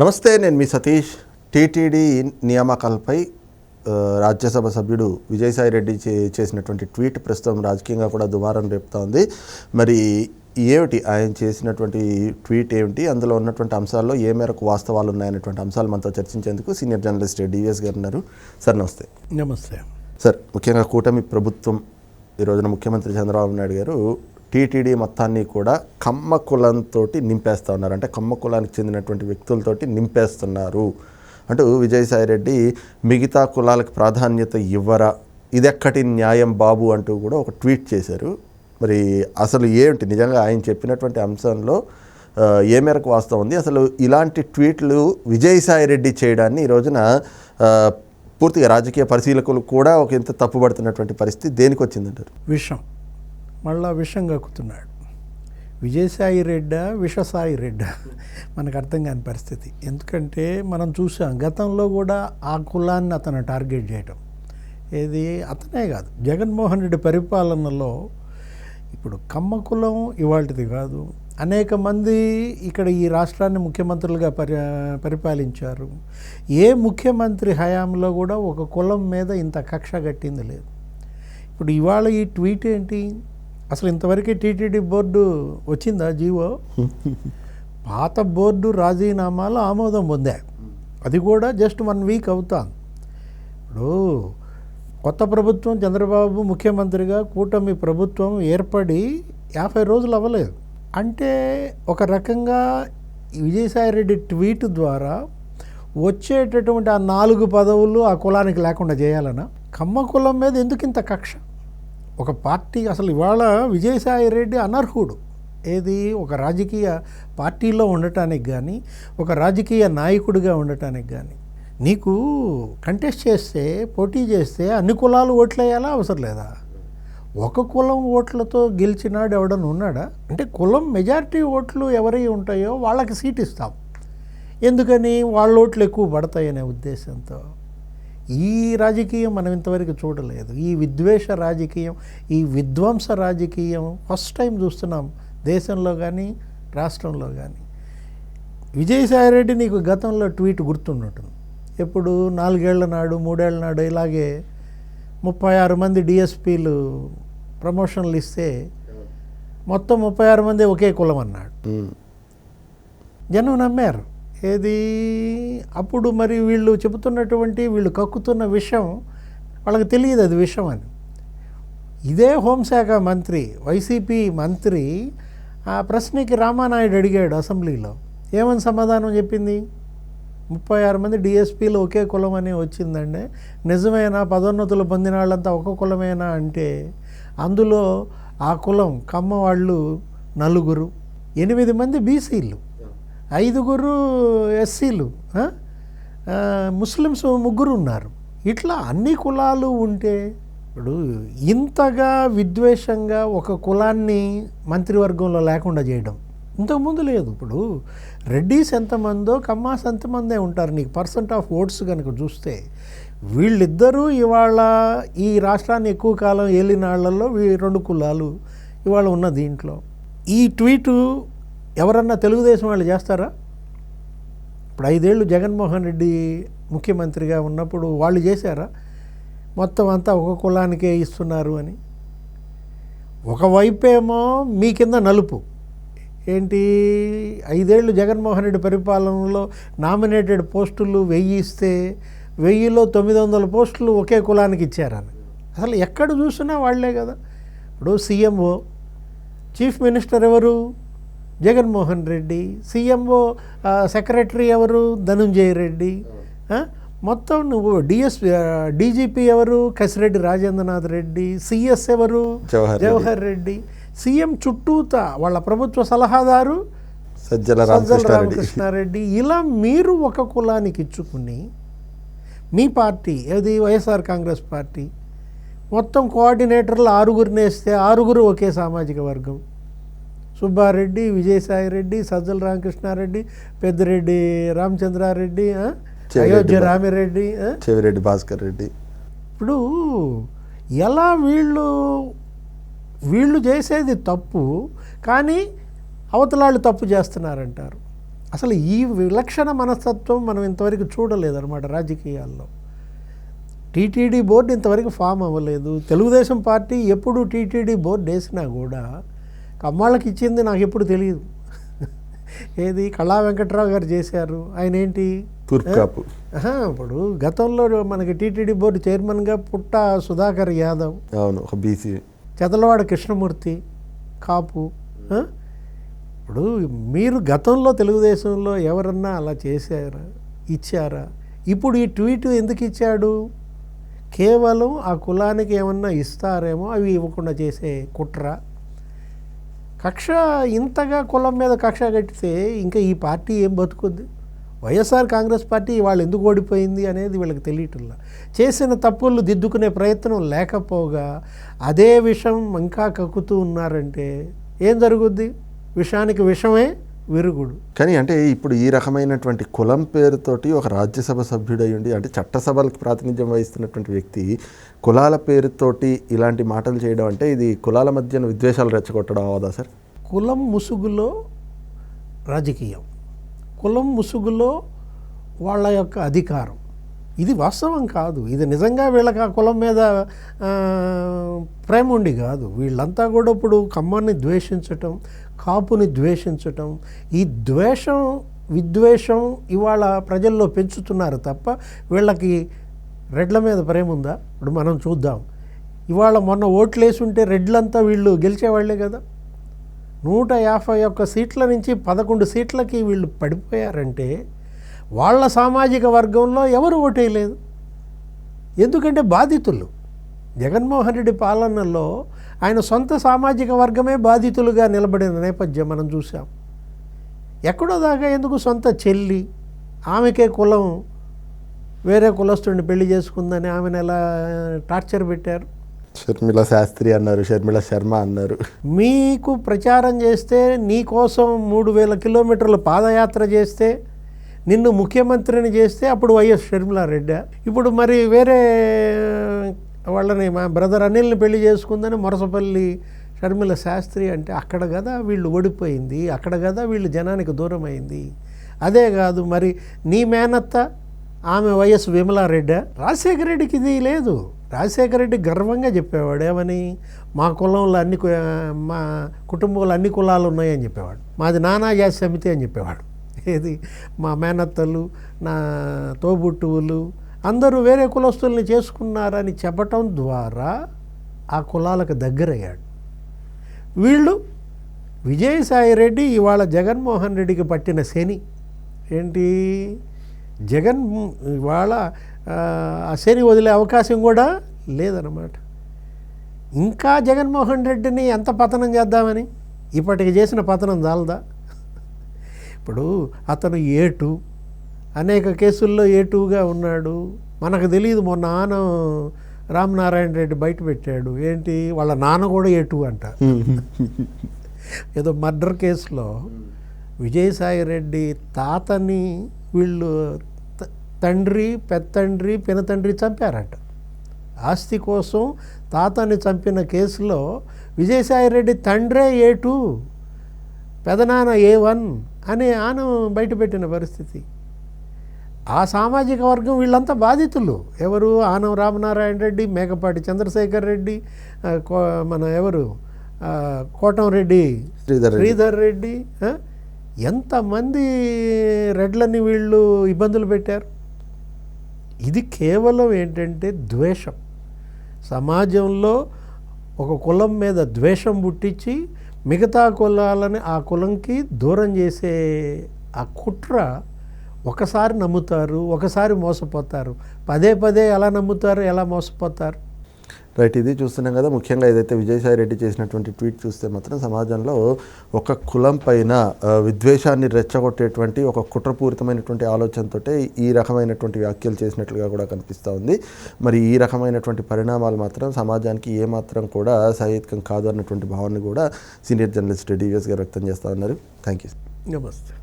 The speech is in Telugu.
నమస్తే నేను మీ సతీష్. టీటీడీ నియామకాలపై రాజ్యసభ సభ్యుడు విజయసాయి రెడ్డి చే చేసినటువంటి ట్వీట్ ప్రస్తుతం రాజకీయంగా కూడా దుమారం రేపుతా ఉంది మరి ఏమిటి ఆయన చేసినటువంటి ట్వీట్ ఏమిటి? అందులో ఉన్నటువంటి అంశాల్లో ఏ మేరకు వాస్తవాలు ఉన్నాయనేటువంటి అంశాలు మనతో చర్చించేందుకు సీనియర్ జర్నలిస్ట్ డివిఎస్ గారు ఉన్నారు. సార్ నమస్తే. నమస్తే. సార్ ముఖ్యంగా కూటమి ప్రభుత్వం ఈ రోజున ముఖ్యమంత్రి చంద్రబాబు నాయుడు గారు టీటీడీ మొత్తాన్ని కూడా కమ్మ కులంతో నింపేస్తా ఉన్నారు అంటే కమ్మ కులానికి చెందినటువంటి వ్యక్తులతోటి నింపేస్తున్నారు. అంటూ విజయసాయి రెడ్డి మిగతా కులాలకు ప్రాధాన్యత ఇవ్వరా ఇదెక్కటి న్యాయం బాబు అంటూ కూడా ఒక ట్వీట్ చేశారు. మరి అసలు ఏమిటి నిజంగా ఆయన చెప్పినటువంటి అంశంలో ఏ మేరకు వాస్తవం ఉంది? అసలు ఇలాంటి ట్వీట్లు విజయసాయి రెడ్డి చేయడాన్ని ఈ రోజున పూర్తిగా రాజకీయ పరిశీలకులు కూడా ఒక ఇంత తప్పుపడుతున్నటువంటి పరిస్థితి దేనికి వచ్చిందంటారు విషయం. మళ్ళా విషం కక్కుతున్నాడు. విజయసాయి రెడ్డ విషసాయి రెడ్డ. మనకు అర్థం కాని పరిస్థితి. ఎందుకంటే మనం చూసాం గతంలో కూడా ఆ కులాన్ని అతను టార్గెట్ చేయటం. ఏది అతనే కాదు. జగన్మోహన్ రెడ్డి పరిపాలనలో ఇప్పుడు కమ్మ కులం ఇవాళది కాదు. అనేక మంది ఇక్కడ ఈ రాష్ట్రాన్ని ముఖ్యమంత్రులుగా పరి పరిపాలించారు. ఏ ముఖ్యమంత్రి హయాంలో కూడా ఒక కులం మీద ఇంత కక్ష కట్టింది లేదు. ఇప్పుడు ఇవాళ ఈ ట్వీట్ ఏంటి? అసలు ఇంతవరకు టీటీడీ బోర్డు వచ్చిందా జీవో? పాత బోర్డు రాజీనామాలు ఆమోదం పొందాయి అది కూడా జస్ట్ వన్ వీక్ అవుతాను ఇప్పుడు కొత్త ప్రభుత్వం చంద్రబాబు ముఖ్యమంత్రిగా కూటమి ప్రభుత్వం ఏర్పడి యాభై రోజులు అవ్వలేదు. అంటే ఒక రకంగా విజయసాయిరెడ్డి ట్వీట్ ద్వారా వచ్చేటటువంటి ఆ నాలుగు పదవులు ఆ కులానికి లేకుండా చేయాలన్నా కమ్మ కులం మీద ఎందుకు ఇంత కక్ష? ఒక పార్టీ అసలు ఇవాళ విజయసాయి రెడ్డి అనర్హుడు. ఏది? ఒక రాజకీయ పార్టీలో ఉండటానికి కానీ ఒక రాజకీయ నాయకుడిగా ఉండటానికి కానీ నీకు కంటెస్ట్ చేస్తే పోటీ చేస్తే అన్ని కులాలు ఓట్లేయాలా? అవసరం లేదా? ఒక కులం ఓట్లతో గెలిచినాడు ఎవడన్నా ఉన్నాడా? అంటే కులం మెజారిటీ ఓట్లు ఎవరై ఉంటాయో వాళ్ళకి సీట్ ఇస్తాం. ఎందుకని? వాళ్ళ ఓట్లు ఎక్కువ పడతాయనే ఉద్దేశంతో. ఈ రాజకీయం మనం ఇంతవరకు చూడలేదు. ఈ విద్వేష రాజకీయం ఈ విధ్వంస రాజకీయం ఫస్ట్ టైం చూస్తున్నాం దేశంలో కానీ రాష్ట్రంలో కానీ విజయసాయిరెడ్డి నీకు గతంలో ట్వీట్ గుర్తుండటం ఎప్పుడు నాలుగేళ్ళ నాడు మూడేళ్ళ నాడు ఇలాగే ముప్పై ఆరు మంది డిఎస్పీలు ప్రమోషన్లు ఇస్తే మొత్తం ముప్పై ఆరు మంది ఒకే కులం అన్నాడు. జనం నమ్మారు. ఏది? అప్పుడు మరి వీళ్ళు చెబుతున్నటువంటి వీళ్ళు కక్కుతున్న విషయం వాళ్ళకి తెలియదు అది విషయం అని. ఇదే హోంశాఖ మంత్రి వైసీపీ మంత్రి ఆ ప్రశ్నకి రామానాయుడు అడిగాడు అసెంబ్లీలో. ఏమని సమాధానం చెప్పింది? ముప్పై ఆరు మంది డిఎస్పీలు ఒకే కులం అని వచ్చిందండి. నిజమేనా? పదోన్నతులు పొందిన వాళ్ళంతా ఒక కులమేనా అంటే అందులో ఆ కులం కమ్మ వాళ్ళు నలుగురు ఎనిమిది మంది బీసీలు. ఐదుగురు ఎస్సీలు ముస్లిమ్స్ ముగ్గురు ఉన్నారు ఇట్లా అన్ని కులాలు ఉంటే ఇప్పుడు ఇంతగా విద్వేషంగా ఒక కులాన్ని మంత్రివర్గంలో లేకుండా చేయడం ఇంతకుముందు లేదు. ఇప్పుడు రెడ్డీస్ ఎంతమందో కమ్మాస్ ఎంతమందే ఉంటారు నీకు పర్సెంట్ ఆఫ్ ఓట్స్ కనుక చూస్తే. వీళ్ళిద్దరూ ఇవాళ ఈ రాష్ట్రాన్ని ఎక్కువ కాలం ఏలినాళ్ళలో వాళ్ళల్లో వీ రెండు కులాలు ఇవాళ ఉన్న దీంట్లో. ఈ ట్వీటు ఎవరన్నా తెలుగుదేశం వాళ్ళు చేస్తారా? ఇప్పుడు ఐదేళ్ళు జగన్మోహన్ రెడ్డి ముఖ్యమంత్రిగా ఉన్నప్పుడు వాళ్ళు చేశారా? మొత్తం అంతా ఒక కులానికే ఇస్తున్నారు అని. ఒకవైపేమో మీ కింద నలుపు. ఏంటి? ఐదేళ్ళు జగన్మోహన్ రెడ్డి పరిపాలనలో నామినేటెడ్ పోస్టులు వెయ్యి ఇస్తే వెయ్యిలో తొమ్మిది వందల పోస్టులు ఒకే కులానికి ఇచ్చారని. అసలు ఎక్కడ చూసినా వాళ్ళే కదా. ఇప్పుడు సీఎంఓ చీఫ్ మినిస్టర్ ఎవరు? జగన్మోహన్ రెడ్డి సీఎంఓ సెక్రటరీ ఎవరు? ధనుంజయ రెడ్డి? మొత్తం నువ్వు డిఎస్ డీజీపీ ఎవరు? కసిరెడ్డి రాజేంద్రనాథ్ రెడ్డి. సిఎస్ ఎవరు? జవహర్ రెడ్డి. సీఎం చుట్టూత వాళ్ళ ప్రభుత్వ సలహాదారు సజ్జల రామకృష్ణారెడ్డి. ఇలా మీరు ఒక కులానికి ఇచ్చుకుని మీ పార్టీ ఏది? వైఎస్ఆర్ కాంగ్రెస్ పార్టీ మొత్తం కోఆర్డినేటర్లు ఆరుగురిని వేస్తే ఆరుగురు ఒకే సామాజిక వర్గం. సుబ్బారెడ్డి విజయసాయిరెడ్డి సజ్జల రామకృష్ణారెడ్డి పెద్దిరెడ్డి రామచంద్రారెడ్డి అయోధ్య రామిరెడ్డి? చెవిరెడ్డి భాస్కర్ రెడ్డి. ఇప్పుడు ఎలా వీళ్ళు వీళ్ళు చేసేది తప్పు కానీ అవతలాళ్ళు తప్పు చేస్తున్నారంటారు? అసలు ఈ విలక్షణ మనస్తత్వం మనం ఇంతవరకు చూడలేదన్నమాట రాజకీయాల్లో. టీటీడీ బోర్డు ఇంతవరకు ఫామ్ అవ్వలేదు. తెలుగుదేశం పార్టీ ఎప్పుడు టీటీడీ బోర్డు వేసినా కూడా కమ్మాళ్ళకి ఇచ్చింది నాకు ఎప్పుడు తెలియదు ఏది కళా వెంకట్రావు గారు చేశారు ఆయన ఏంటి? ఇప్పుడు గతంలో మనకి టీటీడీ బోర్డు చైర్మన్గా పుట్ట సుధాకర్ యాదవ్. అవును ఒక బీసీ. చెదలవాడ కృష్ణమూర్తి కాపు? ఇప్పుడు మీరు గతంలో తెలుగుదేశంలో ఎవరన్నా అలా చేశారా ఇచ్చారా? ఇప్పుడు ఈ ట్వీట్ ఎందుకు ఇచ్చాడు? కేవలం ఆ కులానికి ఏమన్నా ఇస్తారేమో అవి ఇవ్వకుండా చేసే కుట్ర. కక్ష ఇంతగా కులం మీద కక్ష కట్టితే ఇంకా ఈ పార్టీ ఏం బతుకుద్ది వైఎస్ఆర్ కాంగ్రెస్ పార్టీ వాళ్ళు ఎందుకు ఓడిపోయింది అనేది వీళ్ళకి తెలియటంలా. చేసిన తప్పులు దిద్దుకునే ప్రయత్నం లేకపోగా అదే విషం ఇంకా కక్కుతూ ఉన్నారంటే ఏం జరుగుద్ది? విషానికి విషమే? విరుగుడు. కానీ అంటే ఇప్పుడు ఈ రకమైనటువంటి కులం పేరుతోటి ఒక రాజ్యసభ సభ్యుడై ఉండి అంటే చట్టసభలకు ప్రాతినిధ్యం వహిస్తున్నటువంటి వ్యక్తి కులాల పేరుతోటి ఇలాంటి మాటలు చేయడం అంటే ఇది కులాల మధ్యన విద్వేషాలు రెచ్చగొట్టడం అవదా సార్? కులం ముసుగులో రాజకీయం. కులం ముసుగులో వాళ్ళ యొక్క అధికారం. ఇది వాస్తవం కాదు. ఇది నిజంగా వీళ్ళకి ఆ కులం మీద ప్రేమ ఉండి కాదు. వీళ్ళంతా కూడా ఇప్పుడు కమ్మాన్ని ద్వేషించటం కాపుని ద్వేషించటం ఈ ద్వేషం విద్వేషం ఇవాళ ప్రజల్లో పెంచుతున్నారు తప్ప వీళ్ళకి రెడ్ల మీద ప్రేమ ఉందా? ఇప్పుడు మనం చూద్దాం. ఇవాళ మొన్న ఓట్లు వేసుంటే రెడ్లంతా వీళ్ళు గెలిచేవాళ్ళే కదా. నూట యాభై ఒక్క సీట్ల నుంచి పదకొండు సీట్లకి వీళ్ళు పడిపోయారంటే వాళ్ళ సామాజిక వర్గంలో ఎవరు ఓటేయలేదు. ఎందుకంటే బాధితులు. జగన్మోహన్ రెడ్డి పాలనలో ఆయన సొంత సామాజిక వర్గమే బాధితులుగా నిలబడిన నేపథ్యం మనం చూసాం ఎక్కడో దాకా ఎందుకు సొంత చెల్లి ఆమెకే కులం వేరే కులస్తుడిని పెళ్ళి చేసుకుందని ఆమెను ఎలా టార్చర్ పెట్టారు? షర్మిల శాస్త్రి అన్నారు షర్మిల శర్మ అన్నారు. మీకు ప్రచారం చేస్తే నీ కోసం మూడు వేల కిలోమీటర్ల పాదయాత్ర చేస్తే నిన్ను ముఖ్యమంత్రిని చేస్తే అప్పుడు వైఎస్ షర్మిలారెడ్డి. ఇప్పుడు మరి వేరే వాళ్ళని మా బ్రదర్ అనిల్ని పెళ్ళి చేసుకుందని మొరసపల్లి షర్మిల శాస్త్రి అంటే అక్కడ కదా వీళ్ళు ఓడిపోయింది అక్కడ కదా వీళ్ళు జనానికి దూరం అయింది అదే కాదు మరి నీ మేనత్త ఆమె వైఎస్ విమలారెడ్డి. రాజశేఖర రెడ్డికి ఇది లేదు. రాజశేఖర రెడ్డి గర్వంగా చెప్పేవాడు ఏమని? మా కులంలో అన్ని మా కుటుంబంలో అన్ని కులాలు ఉన్నాయని చెప్పేవాడు. మాది నానా జాతి సమితి అని చెప్పేవాడు. ఏది? మా మేనత్తలు నా తోబుట్టువులు అందరూ వేరే కులస్తుల్ని చేసుకున్నారని చెప్పటం ద్వారా ఆ కులాలకు దగ్గరయ్యాడు. వీళ్ళు విజయసాయి రెడ్డి ఇవాళ జగన్మోహన్ రెడ్డికి పట్టిన శని. ఏంటి? జగన్ ఇవాళ ఆ, శని వదిలే అవకాశం కూడా లేదన్నమాట. ఇంకా జగన్మోహన్ రెడ్డిని ఎంత పతనం చేద్దామని? ఇప్పటికి చేసిన పతనం చాలదా? ఇప్పుడు అతను ఏ టూ అనేక కేసుల్లో ఏ టూగా ఉన్నాడు. మనకు తెలియదు మొన్న ఆన రామనారాయణ రెడ్డి బయట పెట్టాడు. ఏంటి? వాళ్ళ నాన్న కూడా ఏ టూ అంట. ఏదో మర్డర్ కేసులో విజయసాయి రెడ్డి తాతని వీళ్ళు తండ్రి పెత్తండ్రి పినతండ్రి చంపారట. ఆస్తి కోసం తాతని చంపిన కేసులో విజయసాయి రెడ్డి తండ్రే ఏ టూ పెదనాన్న ఏ వన్ అని ఆన బయటపెట్టిన పరిస్థితి. ఆ సామాజిక వర్గం వీళ్ళంతా బాధితులు. ఎవరు ఆనం రామనారాయణ రెడ్డి మేకపాటి చంద్రశేఖర్ రెడ్డి మన ఎవరు రెడ్డి శ్రీధర్ రెడ్డి? ఎంతమంది రెడ్లని వీళ్ళు ఇబ్బందులు పెట్టారు? ఇది కేవలం ఏంటంటే ద్వేషం. సమాజంలో ఒక కులం మీద ద్వేషం పుట్టించి మిగతా కులాలని ఆ కులంకి దూరం చేసే ఆ కుట్ర ఒకసారి నమ్ముతారు ఒకసారి మోసపోతారు. పదే పదే ఎలా నమ్ముతారు ఎలా మోసపోతారు? రైట్ ఇది చూస్తున్నాం కదా. ముఖ్యంగా ఏదైతే విజయసాయి రెడ్డి చేసినటువంటి ట్వీట్ చూస్తే మాత్రం సమాజంలో ఒక కులం పైన విద్వేషాన్ని రెచ్చగొట్టేటువంటి ఒక కుట్రపూరితమైనటువంటి ఆలోచనతోటే ఈ రకమైనటువంటి వ్యాఖ్యలు చేసినట్లుగా కూడా కనిపిస్తూ ఉంది. మరి ఈ రకమైనటువంటి పరిణామాలు మాత్రం సమాజానికి ఏమాత్రం కూడా సహేతుకం కాదు అన్నటువంటి భావన కూడా సీనియర్ జర్నలిస్ట్ డివిఎస్ గారు వ్యక్తం చేస్తూ ఉన్నారు. థ్యాంక్ యూ నమస్తే.